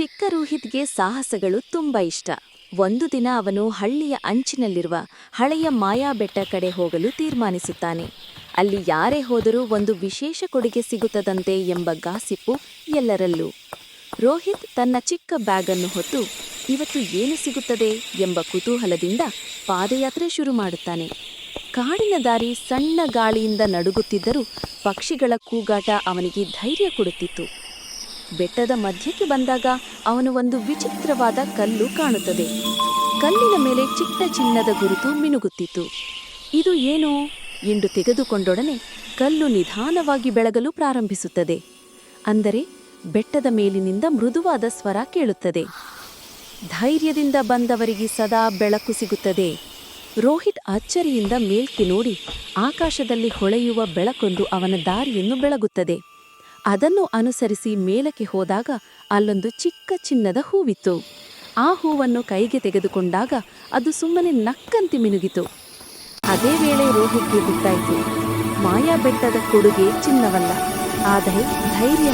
ಚಿಕ್ಕ ರೋಹಿತ್ಗೆ ಸಾಹಸಗಳು ತುಂಬಾ ಇಷ್ಟ. ಒಂದು ದಿನ ಅವನು ಹಳ್ಳಿಯ ಅಂಚಿನಲ್ಲಿರುವ ಹಳೆಯ ಮಾಯಾ ಬೆಟ್ಟ ಕಡೆ ಹೋಗಲು ತೀರ್ಮಾನಿಸುತ್ತಾನೆ. ಅಲ್ಲಿ ಯಾರೇ ಹೋದರೂ ಒಂದು ವಿಶೇಷ ಕೊಡುಗೆ ಸಿಗುತ್ತದಂತೆ ಎಂಬ ಗಾಸಿಪ್ಪು ಎಲ್ಲರಲ್ಲೂ. ರೋಹಿತ್ ತನ್ನ ಚಿಕ್ಕ ಬ್ಯಾಗನ್ನು ಹೊತ್ತು, ಇವತ್ತು ಏನು ಸಿಗುತ್ತದೆ? ಎಂಬ ಕುತೂಹಲದಿಂದ ಪಾದಯಾತ್ರೆ ಶುರು ಮಾಡುತ್ತಾನೆ. ಕಾಡಿನ ದಾರಿ ಸಣ್ಣ ಗಾಳಿಯಿಂದ ನಡುಗುತ್ತಿದ್ದರೂ ಪಕ್ಷಿಗಳ ಕೂಗಾಟ ಅವನಿಗೆ ಧೈರ್ಯ ಕೊಡುತ್ತಿತ್ತು. ಬೆಟ್ಟದ ಮಧ್ಯಕ್ಕೆ ಬಂದಾಗ ಅವನು ಒಂದು ವಿಚಿತ್ರವಾದ ಕಲ್ಲು ಕಾಣುತ್ತದೆ. ಕಲ್ಲಿನ ಮೇಲೆ ಚಿಕ್ಕ ಚಿನ್ನದ ಗುರುತು ಮಿನುಗುತ್ತಿತ್ತು. ಇದು ಏನು? ಎಂದು ತೆಗೆದುಕೊಂಡೊಡನೆ ಕಲ್ಲು ನಿಧಾನವಾಗಿ ಬೆಳಗಲು ಪ್ರಾರಂಭಿಸುತ್ತದೆ. ಅಂದರೆ ಬೆಟ್ಟದ ಮೇಲಿನಿಂದ ಮೃದುವಾದ ಸ್ವರ ಕೇಳುತ್ತದೆ. ಧೈರ್ಯದಿಂದ ಬಂದವರಿಗೆ ಸದಾ ಬೆಳಕು ಸಿಗುತ್ತದೆ. ರೋಹಿತ್ ಅಚ್ಚರಿಯಿಂದ ಮೇಲ್ಕೆ ನೋಡಿ ಆಕಾಶದಲ್ಲಿ ಹೊಳೆಯುವ ಬೆಳಕೊಂದು ಅವನ ದಾರಿಯನ್ನು ಬೆಳಗುತ್ತದೆ. ಅದನ್ನು ಅನುಸರಿಸಿ ಮೇಲಕ್ಕೆ ಹೋದಾಗ ಅಲ್ಲೊಂದು ಚಿಕ್ಕ ಚಿನ್ನದ ಹೂವಿತ್ತು. ಆ ಹೂವನ್ನು ಕೈಗೆ ತೆಗೆದುಕೊಂಡಾಗ ಅದು ಸುಮ್ಮನೆ ನಕ್ಕಂತೆ ಮಿನುಗಿತು. ಅದೇ ವೇಳೆ ರೋಹಿತ್ಗೆ ಗೊತ್ತಾಯಿತು, ಮಾಯಾ ಬೆಟ್ಟದ ಕೊಡುಗೆ ಚಿನ್ನವಲ್ಲ, ಆದರೆ ಧೈರ್ಯ